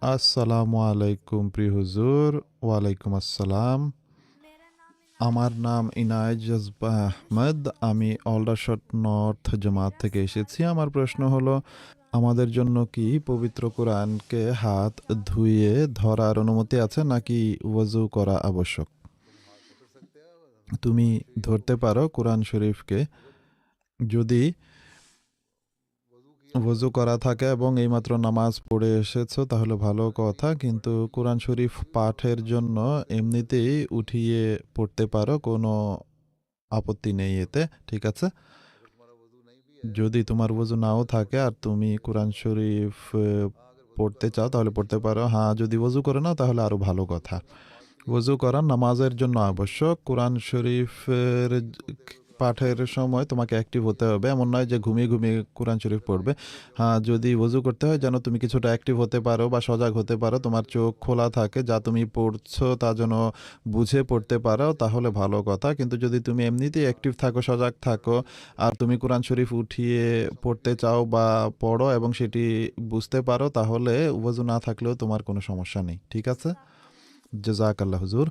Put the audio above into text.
আসসালামু আলাইকুম প্রিয় হুজুর, ওয়ালাইকুম আসসালাম। আমার নাম ইনায় জজবা আহমদ, আমি অলডারশট নর্থ জামাত থেকে এসেছি। আমার প্রশ্ন হলো, আমাদের জন্য কি পবিত্র কোরআনকে হাত ধুয়ে ধরার অনুমতি আছে নাকি ওযু করা আবশ্যক? তুমি ধরতে পারো কোরআন শরীফকে। যদি ওযু করা থাকে এবং এইমাত্র নামাজ পড়ে এসেছ, তাহলে ভালো কথা। কিন্তু কোরআন শরীফ পাঠের জন্য এমনিতেই উঠিয়ে পড়তে পারো, কোনো আপত্তি নেই এতে, ঠিক আছে? যদি তোমার ওযু নাও থাকে আর তুমি কোরআন শরীফ পড়তে চাও, তাহলে পড়তে পারো। হ্যাঁ যদি ওযু করে নাও, তাহলে আরও ভালো কথা। ওযু করা নামাজের জন্য আবশ্যক। কোরআন শরীফের পাঠের সময় তোমাকে অ্যাক্টিভ হতে হবে। এমন নয় যে ঘুমিয়ে ঘুমিয়ে কোরআন শরীফ পড়বে। হ্যাঁ যদি ওযু করতে হয়, যেন তুমি কিছুটা অ্যাক্টিভ হতে পারো বা সজাগ হতে পারো, তোমার চোখ খোলা থাকে, যা তুমি পড়ছো তা যেন বুঝে পড়তে পারো, তাহলে ভালো কথা। কিন্তু যদি তুমি এমনিতেই অ্যাক্টিভ থাকো, সজাগ থাকো, আর তুমি কোরআন শরীফ উঠিয়ে পড়তে চাও বা পড়ো এবং সেটি বুঝতে পারো, তাহলে ওযু না থাকলেও তোমার কোনো সমস্যা নেই। ঠিক আছে? জাজাক আল্লাহ হুজুর।